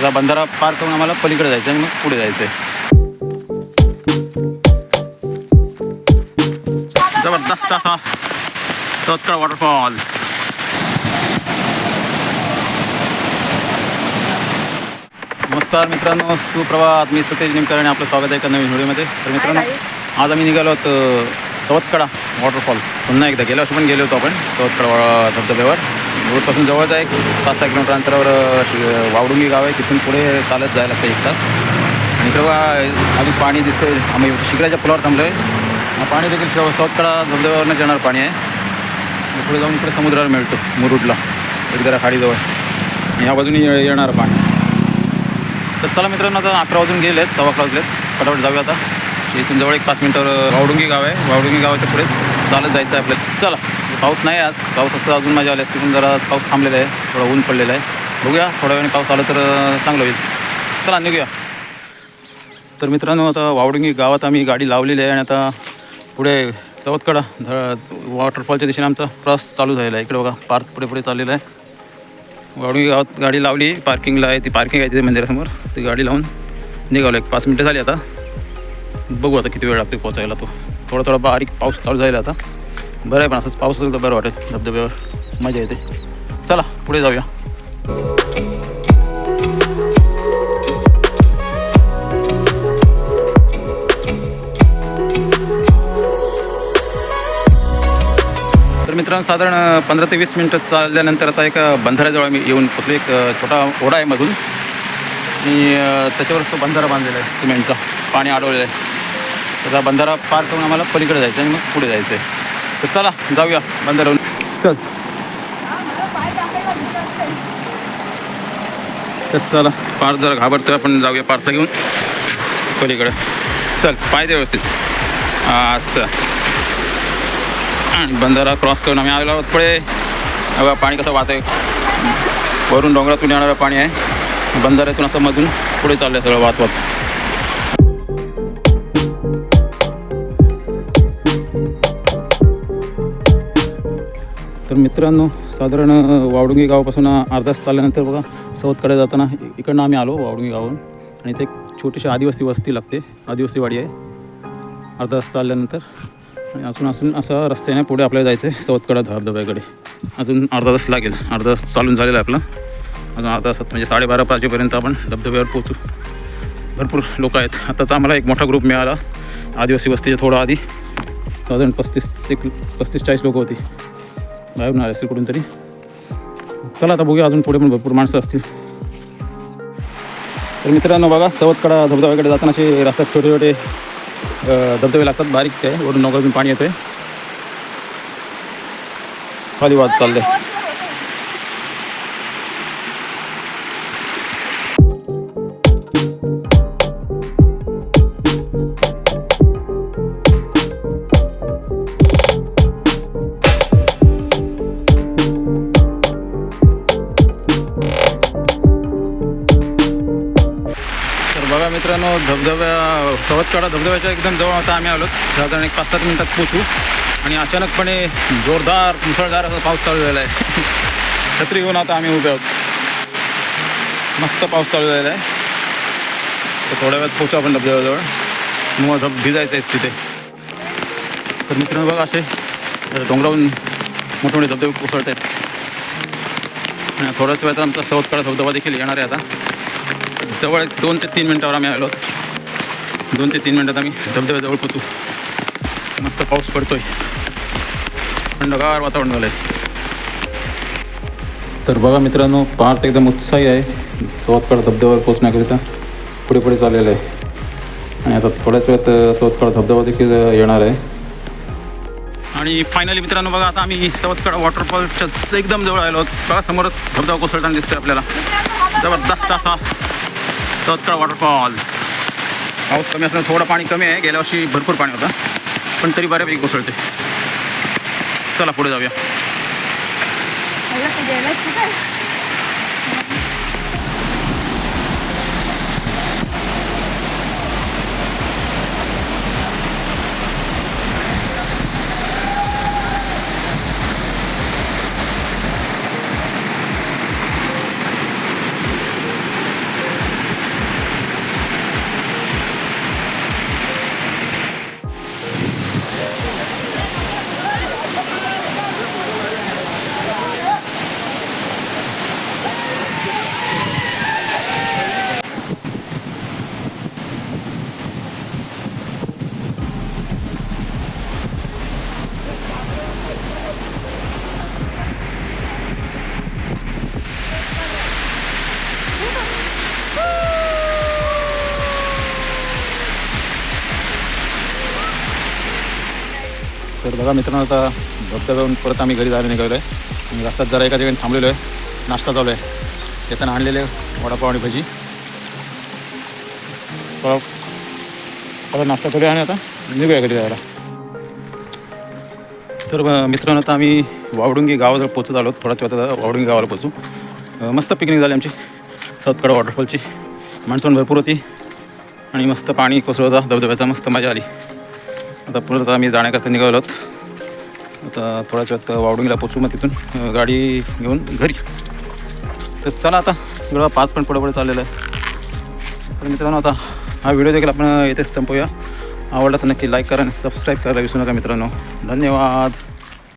त्याचा बंधारा पार करून आम्हाला पलीकडे जायचं आणि मग पुढे जायचं आहे जबरदस्त असा वॉटरफॉल. नमस्कार मित्रांनो सुप्रभात. मी सतेज निमकर आणि आपलं स्वागत आहे एका नवीन व्हिडिओमध्ये. तर मित्रांनो आज आम्ही निघालो आहोत सवतकडा वॉटरफॉल. पुन्हा एकदा गेल्या वर्षी पण गेलो होतो आपण सवतकडा धबधब्यावर. रोडपासून जवळच आहे. पाच सहा किलोमीटर अंतरावर वावडुंगी गाव आहे. तिथून पुढे चालत जायला लागतं एक तास. आणि इकडं अजून पाणी दिसतंय. आम्ही शिखराच्या पुलावर थांबलो आहे पाणी देखील शेव सवतकडा धबधब्यावरनं येणार पाणी आहे. पुढे जाऊन इकडे समुद्रावर मिळतो मुरुडला. जरा खाडीजवळ. आणि ह्या बाजूने ये- येणार पाणी. तर चला मित्रांनो आता अकरा वाजून गेले आहेत सव्वा अकरा वाजलेत. फटाफट जाऊया आता. इथून जवळ एक पाच मिनटावर वावडुंगी गाव आहे. वावडुंगी गावाच्या पुढे चालत जायचं आहे आपल्याला. चला. पाऊस नाही आज. पाऊस असता अजून मजा आली असती पण जरा पाऊस थांबलेला आहे. थोडं ऊन पडलेलं आहे. बघूया थोड्या वेळाने पाऊस आला तर चांगलं होईल. चला निघूया. तर मित्रांनो आता वावडुंगी गावात आम्ही गाडी लावलेली आहे आणि आता पुढे चवतकडा ध वॉटरफॉलच्या दिशेने आमचा प्रवास चालू झालेला आहे. इकडे बघा पार्क पुढे पुढे चाललेला आहे. गाडी गावात गाडी लावली पार्किंगला आहे ती पार्किंग आहे तिथे मंदिरासमोर. ती गाडी लावून निघालो एक पाच मिनटं झाली आता. बघू आता किती वेळ लागते पोचायला तो. थोडा थोडा बारीक पाऊस चालू झाला आता. बरं आहे पण असंच पाऊस असेल तर बरं वाटेल धबधब्यावर. मजा येते. चला पुढे जाऊया. तर मित्रांनो साधारण पंधरा ते वीस मिनटं चालल्यानंतर आता एक बंधाऱ्याजवळ आम्ही येऊन पोचलो एक छोटा ओढा आहे मधून. आणि त्याच्यावर तो बंधारा बांधलेला आहे सिमेंटचा. पाणी अडवलेलं आहे. त्याचा बंधारा पार करून आम्हाला पलीकडे जायचं आणि मग पुढे जायचं आहे. तर चला जाऊया बंधारावरून चल. तर चला पार जरा घाबरतोय आपण जाऊया पारचा घेऊन. पलीकडे. चल पाहिजे व्यवस्थित. असं. आणि बंधारा क्रॉस करून आम्ही आलो आहोत पुढे. बघा पाणी कसं वाहत आहे वरून डोंगरातून येणारं पाणी आहे. बंधाऱ्यातून असं मधून पुढे चाललं आहे सगळं वाहत वाहत तर मित्रांनो साधारण वावडुंगी गावापासून अर्धा तास चालल्यानंतर बघा सौथकडे जाताना इकडनं आम्ही आलो वावडुंगी गावाहून आणि ते एक छोटीशी आदिवासी वस्ती लागते आदिवासी वाडी आहे. अर्धा तास चालल्यानंतर आणि अजून असून असं रस्त्याने पुढे आपल्याला जायचं आहे सवतकडा धबधब्याकडे अजून अर्धा तास लागेल अर्धा तास चालून झालेला आपला. अजून अर्धा तासात म्हणजे साडेबारा वाजेपर्यंत आपण धबधब्यावर पोहोचू. भरपूर लोक आहेत. आताच आम्हाला एक मोठा ग्रुप मिळाला आदिवासी वस्तीच्या थोडं आधी. साधारण पस्तीस एक पस्तीस चाळीस लोक होती. बाहेरून आले कुठून तरी चला आता बघूया अजून पुढे पण भरपूर माणसं असतील. तर मित्रांनो बघा सवतकडा धबधब्याकडे जाताना असे रस्त्यात छोटे छोटे धबधबे लागतात बारीक ते. वरून डोंगरातून पाणी येतंय. खाली वाद चाललंय आहे मित्रांनो धबधब्या सवतकडा धबधब्याच्या एकदम जवळ आता आम्ही आलो साधारण एक पाच सात मिनिटात पोचू आणि अचानकपणे जोरदार मुसळधार असा पाऊस चालू झाला आहे. छत्री घेऊन आता आम्ही उभे आहोत. मस्त पाऊस चालू झालेला आहे. तर थोड्या वेळात पोचू आपण धबधब्याजवळ. मग धब भिजायचं आहे तिथे. तर मित्रांनो बघा असे. डोंगरावून मोठे मोठे धबधबे कोसळत आहेत. आणि थोड्याच वेळात आमचा सवतकडा धबधबा देखील येणार आहे आता. जवळ दोन ते तीन मिनटावर आम्ही आलो. दोन ते तीन मिनटात आम्ही धबधब्याजवळ पोचू मस्त पाऊस पडतोय. थंडगार वातावरण झालं आहे तर बघा मित्रांनो पार्थ एकदम उत्साही आहे. सवतकडा धबधब्यावर पोचण्याकरिता पुढे पुढे चाललेलं आहे. आणि आता थोड्याच वेळात सवतकाळ सवतकडा धबधबा देखील येणार आहे. आणि फायनली मित्रांनो बघा आता आम्ही सवतकडा वॉटरफॉलच्या एकदम जवळ आलो आहोत. बघा समोरच धबधबा कोसळताना दिसतोय आपल्याला. जबरदस्त असा सवतकडा वॉटरफॉल पाऊस कमी असल्यानं थोडं पाणी कमी आहे. गेल्या वर्षी भरपूर पाणी होतं. पण तरी बऱ्यापैकी कोसळते. चला पुढे जाऊया. तर बघा मित्रांनो आता धबधब्यावरून परत आम्ही घरी जायला निघालो आहे आणि रस्त्यात जरा एका ठिकाणी थांबलेलो आहे. नाश्ता चालू आहे. येताना आणलेले वडापाव आणि भजी. परत नाश्ता करूया आणि आता निघूया घरी जायला. तर मित्रांनो आता आम्ही वावडुंगी गावाजवळ पोचत आलो. थोड्याच वेळात आता वावडुंगी गावाला पोचू मस्त पिकनिक झाली आमची. साऊथकडा वॉटरफॉलची माणसं पण भरपूर होती. आणि मस्त पाणी कोसळत होता. धबधब्याचा मस्त मजा आली. आता परत आता आम्ही जाण्याकरता निघालो आहोत. आता थोड्याच वेळात वावडुंगीला पोचू मग तिथून. गाडी घेऊन घरी. तर चला आता एवढा पाच पण पुढे पुढे चाललेला आहे. तर मित्रांनो आता हा व्हिडिओ देखील आपण येथेच संपवूया आवडला तर नक्की लाईक करा आणि सबस्क्राईब करायला विसरू नका मित्रांनो. धन्यवाद.